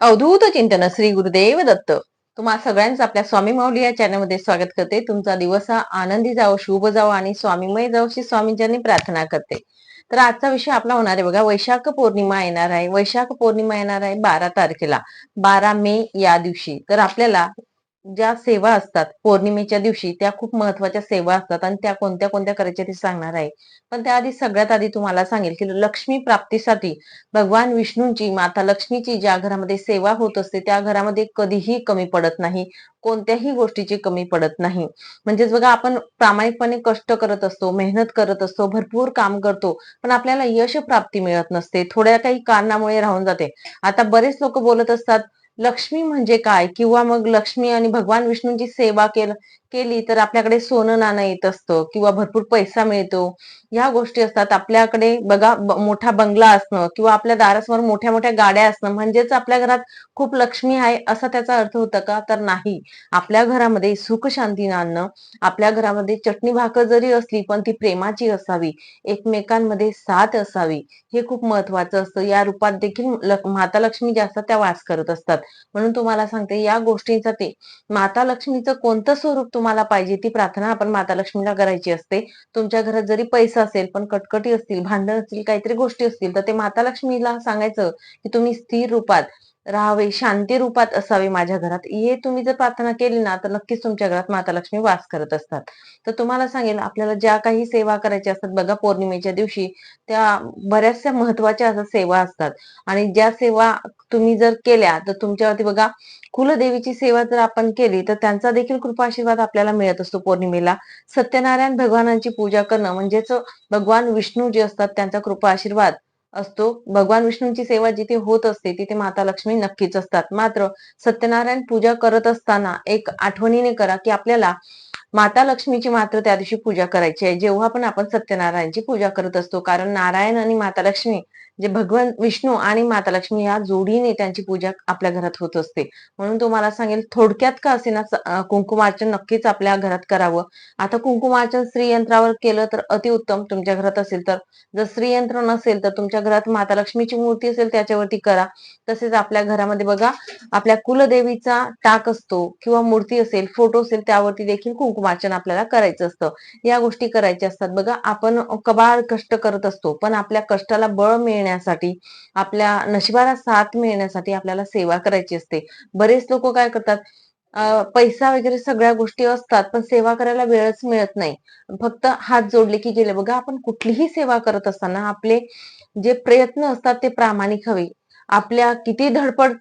अवधूत चिंतन श्री गुरुदेव दत्त तुम्हा सगळ्यांचं आपल्या स्वामी माऊली या चॅनलमध्ये स्वागत करते. तुमचा दिवस हा आनंदी जावो शुभ जावो आणि स्वामीमय जावो श्री स्वामींच्यांनी प्रार्थना करते. तर आजचा विषय आपला होणार आहे बघा वैशाख पौर्णिमा येणार आहे. वैशाख पौर्णिमा येणार आहे बारा तारखेला. बारा मे या दिवशी. तर आपल्याला ज्या सेवा असतात पौर्णिमेच्या दिवशी त्या खूप महत्त्वाच्या सेवा असतात आणि त्या कोणत्या कोणत्या करायच्या ते सांगणार आहे. पण त्याआधी सगळ्यात आधी तुम्हाला सांगेल की लक्ष्मी प्राप्तीसाठी भगवान विष्णूंची माता लक्ष्मीची ज्या घरामध्ये सेवा होत असते त्या घरामध्ये कधीही कमी पडत नाही. कोणत्याही गोष्टीची कमी पडत नाही. म्हणजेच बघा आपण प्रामाणिकपणे कष्ट करत असतो मेहनत करत असतो भरपूर काम करतो पण आपल्याला यश प्राप्ती मिळत नसते. थोड्या काही कारणामुळे राहून जाते. आता बरेच लोक बोलत असतात लक्ष्मी म्हणजे काय? किंवा मग लक्ष्मी आणि भगवान विष्णूंची सेवा केल केली तर आपल्याकडे सोनं नाणं येत असतं किंवा भरपूर पैसा मिळतो. ह्या गोष्टी असतात. आपल्याकडे बघा मोठा बंगला असणं किंवा आपल्या दारासमोर मोठ्या मोठ्या गाड्या असणं म्हणजेच आपल्या घरात खूप लक्ष्मी आहे असा त्याचा अर्थ होता का? तर नाही. आपल्या घरामध्ये सुख शांती आणणं आपल्या घरामध्ये चटणी भाकर जरी असली पण ती प्रेमाची असावी. एकमेकांमध्ये साथ असावी. हे खूप महत्वाचं असतं. या रूपात देखील माता लक्ष्मी ज्या असतात त्या वास करत असतात. म्हणून तुम्हाला सांगते या गोष्टींसाठी माता लक्ष्मीचं कोणतं स्वरूप तुम्हाला पाहिजे ती प्रार्थना आपण माता लक्ष्मीला करायची असते. तुमच्या घरात जरी पैसा असेल पण कटकटी असतील भांडण असतील काहीतरी गोष्टी असतील तर ते माता लक्ष्मीला सांगायचं की तुम्ही स्थिर रूपात राहावे शांती रूपात असावे माझ्या घरात. हे तुम्ही जर प्रार्थना केली ना तर नक्कीच तुमच्या घरात माता लक्ष्मी वास करत असतात. तर तुम्हाला सांगेल आपल्याला ज्या काही सेवा करायच्या असतात बघा पौर्णिमेच्या दिवशी त्या बऱ्याचशा महत्त्वाच्या असं सेवा असतात. आणि ज्या सेवा तुम्ही जर केल्या तर तुमच्यावरती बघा कुलदेवीची सेवा जर आपण केली तर त्यांचा देखील कृपा आशीर्वाद आपल्याला मिळत असतो पौर्णिमेला. सत्यनारायण भगवानांची पूजा करणं म्हणजेच भगवान विष्णू जे असतात त्यांचा कृपा आशीर्वाद. असतो. भगवान विष्णूंची सेवा जिथे होत असते तिथे माता लक्ष्मी नक्कीच असतात. मात्र सत्यनारायण पूजा करत असताना एक आठवणीने करा की आपल्याला माता लक्ष्मीची मात्र त्या दिवशी पूजा करायची आहे. जेव्हा पण आपण सत्यनारायणची पूजा करत असतो कारण नारायण आणि माता लक्ष्मी जे भगवान विष्णू आणि माता लक्ष्मी या जोडीने त्यांची पूजा आपल्या घरात होत असते. म्हणून तुम्हाला सांगेल थोडक्यात का असेना कुंकुमार्चन नक्कीच आपल्या घरात करावं. आता कुंकुमार्चन स्त्रीयंत्रावर केलं तर अतिउत्तम तुमच्या घरात असेल तर. जर स्त्रीयंत्र नसेल तर तुमच्या घरात माता लक्ष्मीची मूर्ती असेल त्याच्यावरती करा. तसेच आपल्या घरामध्ये बघा आपल्या कुलदेवीचा टाक असतो किंवा मूर्ती असेल फोटो असेल त्यावरती देखील कुंकुमार्चन आपल्याला करायचं असतं. या गोष्टी करायच्या असतात. बघा आपण कबाळ कष्ट करत असतो पण आपल्या कष्टाला बळ मिळण्यासाठी आपल्या नशिबाला साथ मिळण्यासाठी आपल्याला सेवा करायची असते. बरेच लोक काय करतात पैसा वगैरे सगळ्या गोष्टी असतात पण सेवा करायला वेळच मिळत नाही. फक्त हात जोडले की गेले. बघा आपण कुठलीही सेवा करत असताना आपले जे प्रयत्न असतात ते प्रामाणिक हवे. आपल्या किती धडपड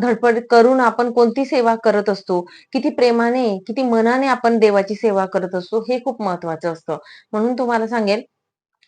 धडपड करून आपण कोणती सेवा करत असतो किती प्रेमाने किती मनाने आपण देवाची सेवा करत असतो हे खूप महत्वाचं असतं. म्हणून तुम्हाला सांगेल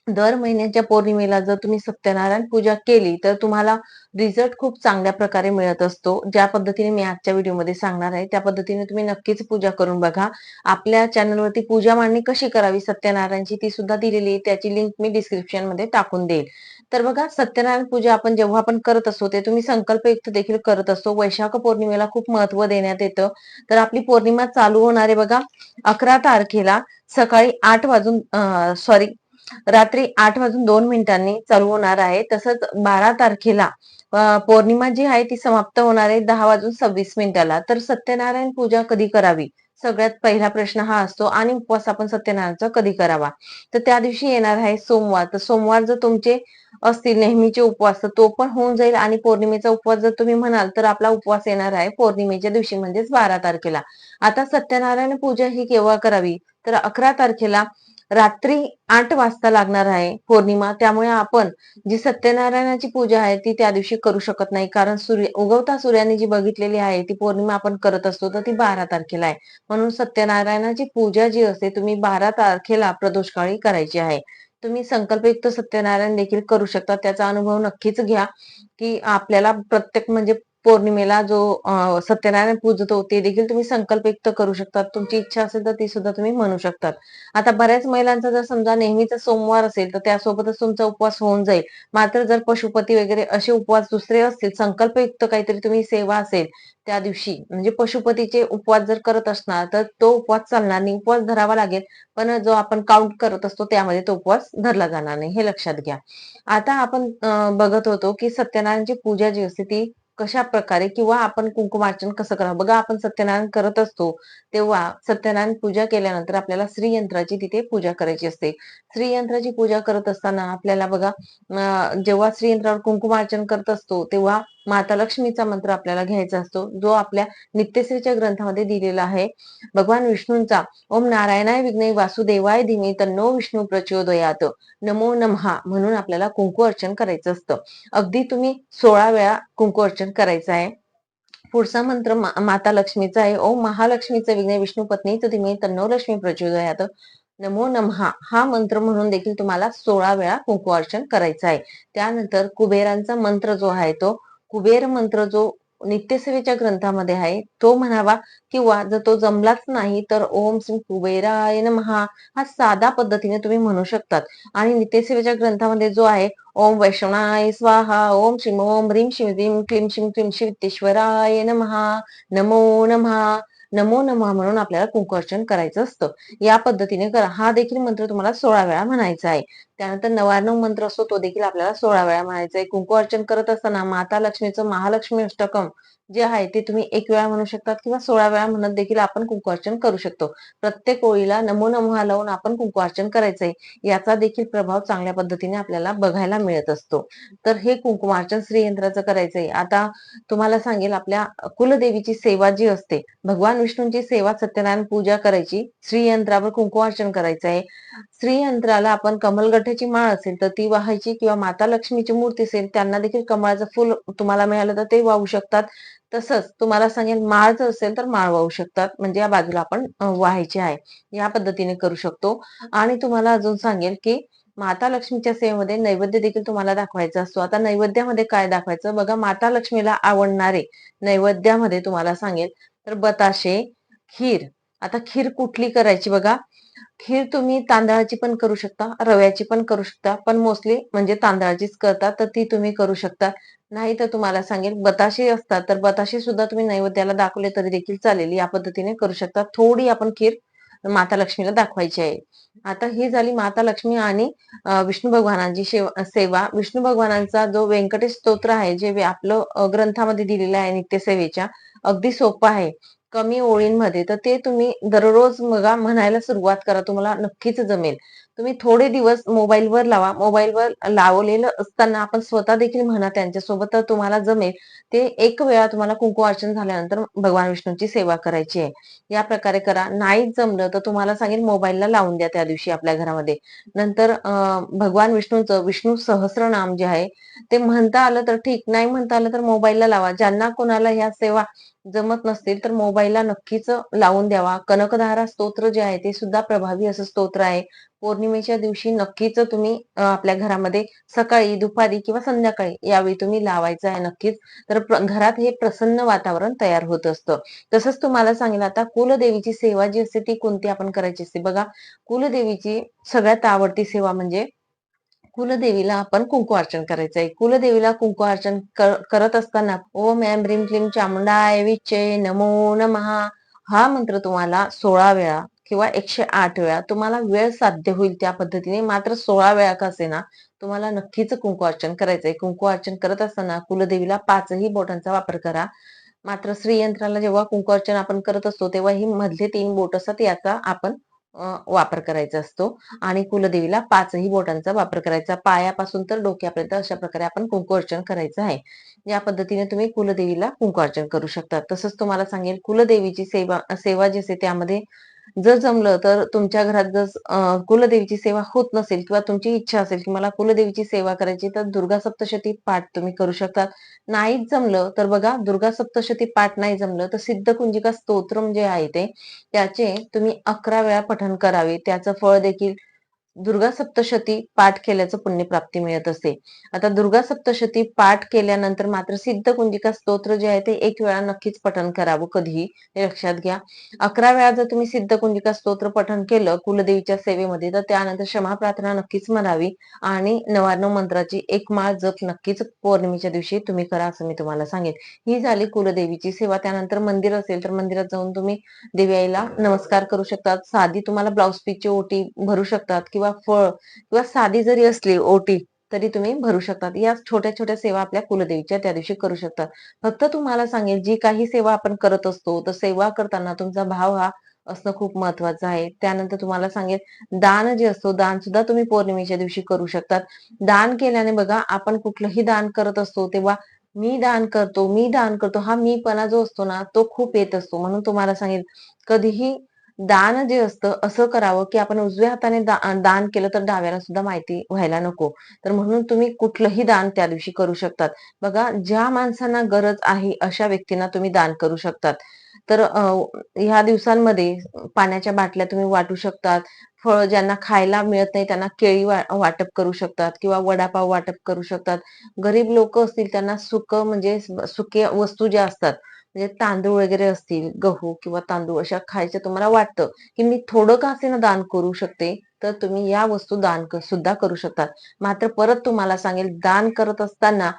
दर महिन्याच्या पौर्णिमेला जर तुम्ही सत्यनारायण पूजा केली तर तुम्हाला रिझल्ट खूप चांगल्या प्रकारे मिळत असतो. ज्या पद्धतीने मी आजच्या व्हिडिओमध्ये सांगणार आहे त्या पद्धतीने तुम्ही नक्कीच पूजा करून बघा. आपल्या चॅनलवरती पूजा मांडणी कशी करावी सत्यनारायणची ती सुद्धा दिलेली आहे. त्याची लिंक मी डिस्क्रिप्शनमध्ये टाकून देईल. तर बघा सत्यनारायण पूजा आपण जेव्हा आपण करत असतो ते तुम्ही संकल्पयुक्त देखील करत असतो. वैशाख पौर्णिमेला खूप महत्त्व देण्यात येतं. तर आपली पौर्णिमा चालू होणार आहे बघा अकरा तारखेला सकाळी आठ वाजून सॉरी रात्री आठ वाजून दोन मिनिटांनी चालू होणार आहे. तसंच बारा तारखेला पौर्णिमा जी आहे ती समाप्त होणार आहे दहा वाजून सव्वीस मिनिटाला. तर सत्यनारायण पूजा कधी करावी? सगळ्यात पहिला प्रश्न हा असतो आणि उपवास आपण सत्यनारायणचा कधी करावा? तर त्या दिवशी येणार आहे सोमवार. तर सोमवार जर तुमचे असतील नेहमीचे उपवास तर तो पण होऊन जाईल आणि पौर्णिमेचा उपवास जर तुम्ही म्हणाल तर आपला उपवास येणार आहे पौर्णिमेच्या दिवशी म्हणजेच बारा तारखेला. आता सत्यनारायण पूजा ही केव्हा करावी? तर अकरा तारखेला रात्री आठ वाजता लागणार आहे पौर्णिमा. त्यामुळे आपण जी सत्यनारायणाची पूजा आहे ती त्या दिवशी करू शकत नाही. कारण सूर्य उगवता सूर्याने जी बघितलेली आहे ती पौर्णिमा आपण करत असतो तर ती बारा तारखेला आहे. म्हणून सत्यनारायणाची पूजा जी असते तुम्ही बारा तारखेला प्रदोषकाळी करायची आहे. तुम्ही संकल्पयुक्त सत्यनारायण देखील करू शकता. त्याचा अनुभव नक्कीच घ्या की आपल्याला प्रत्येक म्हणजे पौर्णिमेला जो सत्यनारायण पूजतो ते देखील तुम्ही संकल्प व्यक्त करू शकतात. तुमची इच्छा असेल तर ती सुद्धा तुम्ही म्हणू शकतात. आता बऱ्याच महिलांचा जर समजा नेहमीचा सोमवार असेल तर त्यासोबतच तुमचा उपवास होऊन जाईल. मात्र जर पशुपती वगैरे असे उपवास दुसरे असतील संकल्पयुक्त काहीतरी तुम्ही सेवा असेल त्या दिवशी म्हणजे पशुपतीचे उपवास जर करत असणार तर तो उपवास चालणार नाही. उपवास धरावा लागेल पण जो आपण काउंट करत असतो त्यामध्ये तो उपवास धरला जाणार नाही. हे लक्षात घ्या. आता आपण बघत होतो की सत्यनारायणची पूजा जी असते ती कशा प्रकारे किंवा आपण कुंकुमार्चन कसं करावं बघा आपण सत्यनारायण करत असतो तेव्हा सत्यनारायण पूजा केल्यानंतर आपल्याला श्रीयंत्राची तिथे पूजा करायची असते. श्रीयंत्राची पूजा करत असताना आपल्याला बघा जेव्हा श्रीयंत्रावर कुंकुमार्चन करत असतो तेव्हा माता लक्ष्मीचा मंत्र आपल्याला घ्यायचा असतो. जो आपल्या नित्यश्रीच्या ग्रंथामध्ये दिलेला आहे. भगवान विष्णूंचा ओम नारायणाय विघ्ने वासुदेवाय धीमे तन्नो विष्णू प्रचोदयात. नमो नमहा म्हणून आपल्याला कुंकू अर्चन करायचं असतं. अगदी तुम्ही सोळा वेळा कुंकू अर्चन करायचं आहे. पुढचा मंत्र मा- माता लक्ष्मीचा आहे. ओम महालक्ष्मीचं विघ्न विष्णू तर धीमे तन्नो लक्ष्मी प्रचोदयात. नमो नमहा. हा मंत्र म्हणून देखील तुम्हाला सोळा वेळा कुंकू अर्चन करायचं आहे. त्यानंतर कुबेरांचा मंत्र जो आहे तो कुबेर मंत्र जो नित्यसेवेच्या ग्रंथामध्ये आहे. तो म्हणावा किंवा जर तो जमलाच नाही तर ओम श्री कुबेराय नमहा हा साधा पद्धतीने तुम्ही म्हणू शकतात. आणि नित्यसेवेच्या ग्रंथामध्ये जो आहे ओम वैष्णवाय स्वाहा ओम श्रीम ओम ह्रीम शिव ह्रीम क्लीम शिम क्लीम शिवतेश्वराय नमहा नमो नमहा नमो नमः म्हणून आपल्याला कुंकर्षण करायचं असतं. या पद्धतीने करा. हा देखील मंत्र तुम्हाला सोळा वेळा म्हणायचा आहे. त्यानंतर नवार्णव मंत्र असतो तो देखील आपल्याला सोळा वेळा म्हणायचा आहे. कुंकू अर्चन करत असताना माता लक्ष्मीचं महालक्ष्मी अष्टकम जे आहे ते तुम्ही एक वेळा म्हणू शकतात किंवा सोळा वेळा म्हणत देखील आपण कुंकू अर्चन करू शकतो. प्रत्येक ओळीला नमो नमः लावून आपण कुंकू अर्चन करायचंय याचा देखील प्रभाव चांगल्या पद्धतीने आपल्याला बघायला मिळत असतो. तर हे कुंकुमार्चन श्रीयंत्राचं करायचंय. आता तुम्हाला सांगेल आपल्या कुलदेवीची सेवा जी असते भगवान विष्णूंची सेवा सत्यनारायण पूजा करायची श्रीयंत्रावर कुंकू अर्चन करायचं आहे श्रीयंत्राला आपण कमलगठ्याची माळ असेल तर ती वाहायची किंवा माता लक्ष्मीची मूर्ती असेल त्यांना देखील कमळाचं फुल तुम्हाला मिळालं तर ते वाहू शकतात. तसंच तुम्हाला सांगेल माळ जर असेल तर माळ वाहू शकतात. म्हणजे या बाजूला आपण वाहायची आहे. या पद्धतीने करू शकतो. आणि तुम्हाला अजून सांगेल की माता लक्ष्मीच्या सेवेमध्ये नैवेद्य देखील तुम्हाला दाखवायचा असतो. आता नैवेद्यामध्ये काय दाखवायचं? बघा माता लक्ष्मीला आवडणारे नैवेद्यामध्ये तुम्हाला सांगेल तर बताशे खीर आता खीर कुठली करायची बघा? खीर तुम्ही तांदळाची पण करू शकता रव्याची पण करू शकता पण मोस्टली म्हणजे तांदळाचीच करतात तर ती तुम्ही करू शकता. नाही तर तुम्हाला सांगेल बताशे असतात तर बताशे सुद्धा तुम्ही नैवेद्याला दाखवले तरी देखील चालेल. या पद्धतीने करू शकता. थोडी आपण खीर माता लक्ष्मीला दाखवायची आहे. आता ही झाली माता लक्ष्मी आणि विष्णू भगवानांची सेवा. विष्णू भगवानांचा जो व्यंकटेश स्तोत्र आहे जे आपलं ग्रंथामध्ये दिलेलं आहे नित्यसेवेच्या अगदी सोपं आहे. कमी ओळींमध्ये तर ते तुम्ही दररोज बघा म्हणायला सुरुवात करा. तुम्हाला नक्कीच जमेल. तुम्ही थोडे दिवस मोबाईलवर लावा. मोबाईलवर लावलेलं असताना आपण स्वतः देखील म्हणा त्यांच्यासोबत तर तुम्हाला जमेल. ते एक वेळा तुम्हाला कुंकू अर्चन झाल्यानंतर भगवान विष्णूची सेवा करायची आहे. या प्रकारे करा. नाही जमलं तर तुम्हाला सांगेल मोबाईलला लावून द्या त्या दिवशी आपल्या घरामध्ये. नंतर भगवान विष्णूचं विष्णू सहस्रनाम जे आहे ते म्हणता आलं तर ठीक. नाही म्हणता आलं तर मोबाईलला लावा. ज्यांना कोणाला ह्या सेवा जमत नसतील तर मोबाईलला नक्कीच लावून द्यावा. कनकधारा स्तोत्र जे आहे ते सुद्धा प्रभावी असं स्तोत्र आहे. पौर्णिमेच्या दिवशी नक्कीच तुम्ही आपल्या घरामध्ये सकाळी दुपारी किंवा संध्याकाळी यावेळी तुम्ही लावायचं आहे नक्कीच. तर घरात हे प्रसन्न वातावरण तयार होत असतं. तसंच तुम्हाला सांगेल आता कुलदेवीची सेवा जी असते ती कोणती आपण करायची असते? बघा कुलदेवीची सगळ्यात आवडती सेवा म्हणजे कुलदेवीला आपण कुंकू अर्चन करायचं आहे. कुलदेवीला कुंकू अर्चन कर- करत असताना ओम ऐम ब्रीम क्लीम चामुंडाय विच्चे नमो नमहा हा मंत्र तुम्हाला सोळा वेळा किंवा एकशे आठ वेळा तुम्हाला वेळ साध्य होईल त्या पद्धतीने. मात्र सोळा वेळा का असेना तुम्हाला नक्कीच कुंकू अर्चन करायचंय. कुंकू अर्चन करत असताना कुलदेवीला पाचही बोटांचा वापर करा. मात्र श्रीयंत्राला जेव्हा कुंकू अर्चन आपण करत असतो तेव्हा ही मधले तीन बोट असतात याचा आपण वापर करायचा असतो. आणि कुलदेवीला पाचही बोटांचा वापर करायचा. पायापासून तर डोक्यापर्यंत अशा प्रकारे आपण कुंकू अर्चन करायचं आहे. या पद्धतीने तुम्ही कुलदेवीला कुंकू अर्चन करू शकता. तसंच तुम्हाला सांगेल कुलदेवीची सेवा सेवा जी असते त्यामध्ये जर जमलं तर तुमच्या घरात जर कुलदेवीची सेवा होत नसेल किंवा तुमची इच्छा असेल की मला कुलदेवीची सेवा करायची तर दुर्गा सप्तशती पाठ तुम्ही करू शकता. नाहीच जमलं तर बघा दुर्गा सप्तशती पाठ नाही जमलं तर सिद्धकुंजिका स्तोत्रम जे आहे ते त्याचे तुम्ही अकरा वेळा पठण करावे. त्याचं फळ देखील दुर्गा सप्तशती पाठ केल्याचं पुण्यप्राप्ती मिळत असते आता दुर्गा सप्तशती पाठ केल्यानंतर मात्र सिद्ध कुंजिका स्तोत्र जे आहे ते एक वेळा नक्कीच पठण करावं कधीही. हे लक्षात घ्या. अकरा वेळा जर तुम्ही सिद्ध कुंजिका स्तोत्र पठण केलं कुलदेवीच्या सेवेमध्ये तर त्यानंतर क्षमा प्रार्थना नक्कीच म्हणावी आणि नवार्णव मंत्राची एक माळ जप नक्कीच पौर्णिमेच्या दिवशी तुम्ही करा असं मी तुम्हाला सांगेन. ही झाली कुलदेवीची सेवा. त्यानंतर मंदिर असेल तर मंदिरात जाऊन तुम्ही देवी आईला नमस्कार करू शकतात. साधी तुम्हाला ब्लाउज पीसची ओटी भरू शकतात किंवा किंवा फळ किंवा साधी जरी असली ओटी तरी तुम्ही भरू शकतात या छोट्या छोट्या सेवा आपल्या कुलदेवीच्या त्या दिवशी करू शकतात फक्त तुम्हाला सांगेल जी काही सेवा आपण करत असतो तर सेवा करताना तुमचा भाव हा असणं खूप महत्वाचं आहे. त्यानंतर तुम्हाला सांगेल दान जे असतो दान सुद्धा तुम्ही पौर्णिमेच्या दिवशी करू शकतात. दान केल्याने बघा आपण कुठलंही दान करत असतो तेव्हा मी दान करतो मी दान करतो हा मीपणा जो असतो ना तो खूप येत असतो. म्हणून तुम्हाला सांगेल कधीही दान जे असतं असं करावं की आपण उजव्या हाताने दा- दान केलं तर डाव्याला सुद्धा माहिती व्हायला नको. तर म्हणून तुम्ही कुठलंही दान त्या दिवशी करू शकतात. बघा ज्या माणसांना गरज आहे अशा व्यक्तींना तुम्ही दान करू शकतात. तर ह्या दिवसांमध्ये पाण्याच्या बाटल्या तुम्ही वाटू शकतात. फळ ज्यांना खायला मिळत नाही त्यांना केळी वा- वाटप करू शकतात किंवा वडापाव वाटप करू शकतात. गरीब लोक असतील त्यांना सुक म्हणजे सुके वस्तू ज्या असतात म्हणजे तांदूळ वगैरे असतील गहू किंवा तांदूळ अशा खायचं तुम्हाला वाटतं की मी थोडं का असेना दान करू शकते तर तुम्ही या वस्तू दान कर, सुद्धा करू शकतात. मात्र परत तुम्हाला सांगेल दान करत असताना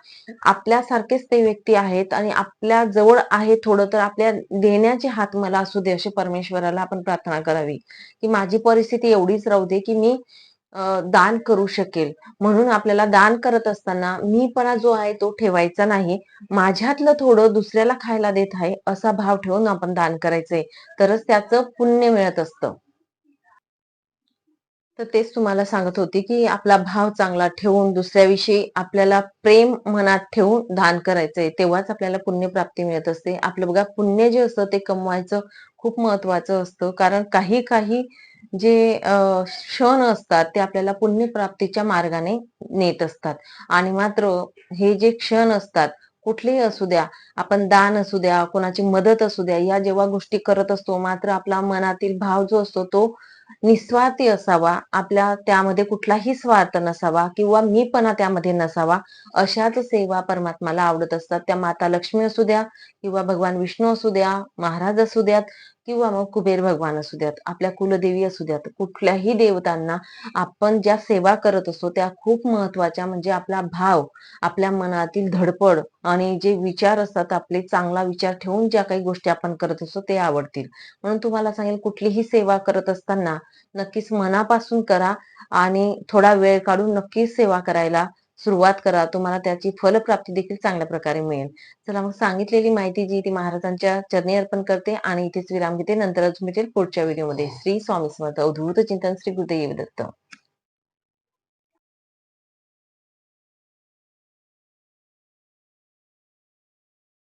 आपल्यासारखेच ते व्यक्ती आहेत आणि आपल्या जवळ आहे थोडं तर आपल्या देण्याचे हात मला असू दे असे परमेश्वराला आपण प्रार्थना करावी. की माझी परिस्थिती एवढीच राहू दे की मी दान करू शकेल. म्हणून आपल्याला दान करत असताना मीपणा जो आहे तो ठेवायचा नाही. माझ्यातलं थोडं दुसऱ्याला खायला देत आहे असा भाव ठेवून आपण दान करायचंय. तरच त्याचं पुण्य मिळत असतं. तर तेच तुम्हाला सांगत होती की आपला भाव चांगला ठेवून दुसऱ्याविषयी आपल्याला प्रेम मनात ठेवून दान करायचंय. तेव्हाच आपल्याला पुण्य प्राप्ती मिळत असते. आपलं बघा पुण्य जे असतं ते कमवायचं खूप महत्वाचं असतं. कारण काही काही जे क्षण असतात ते आपल्याला पुण्य प्राप्तीच्या मार्गाने नेत असतात. आणि मात्र हे जे क्षण असतात कुठलेही असू द्या आपण दान असू द्या कोणाची मदत असू द्या या जेव्हा गोष्टी करत असतो मात्र आपला मनातील भाव जो असतो तो निस्वार्थी असावा. आपल्या त्यामध्ये कुठलाही स्वार्थ नसावा किंवा मीपणा त्यामध्ये नसावा. अशाच सेवा परमात्माला आवडत असतात. त्या माता लक्ष्मी असू द्या किंवा भगवान विष्णू असू द्या महाराज असू द्यात किंवा मग कुबेर भगवान असू द्यात आपल्या कुलदेवी असू द्यात कुठल्याही देवतांना आपण ज्या सेवा करत असतो त्या खूप महत्त्वाच्या म्हणजे आपला भाव आपल्या मनातील धडपड आणि जे विचार असतात आपले चांगला विचार ठेवून ज्या काही गोष्टी आपण करत असतो ते आवडतील. म्हणून तुम्हाला सांगेल कुठलीही सेवा करत असताना नक्कीच मनापासून करा आणि थोडा वेळ काढून नक्कीच सेवा करायला सुरुवात करा तुम्हाला त्याची फलप्राप्ती देखील चांगल्या प्रकारे मिळेल. चला मग सांगितलेली माहिती जी ती महाराजांच्या चरणी अर्पण करते आणि इथेच विराम घेते. नंतरच मिळेल पुढच्या व्हिडिओमध्ये. श्री स्वामी समर्थ. अवधूत चिंतन श्री गुरुदेव दत्त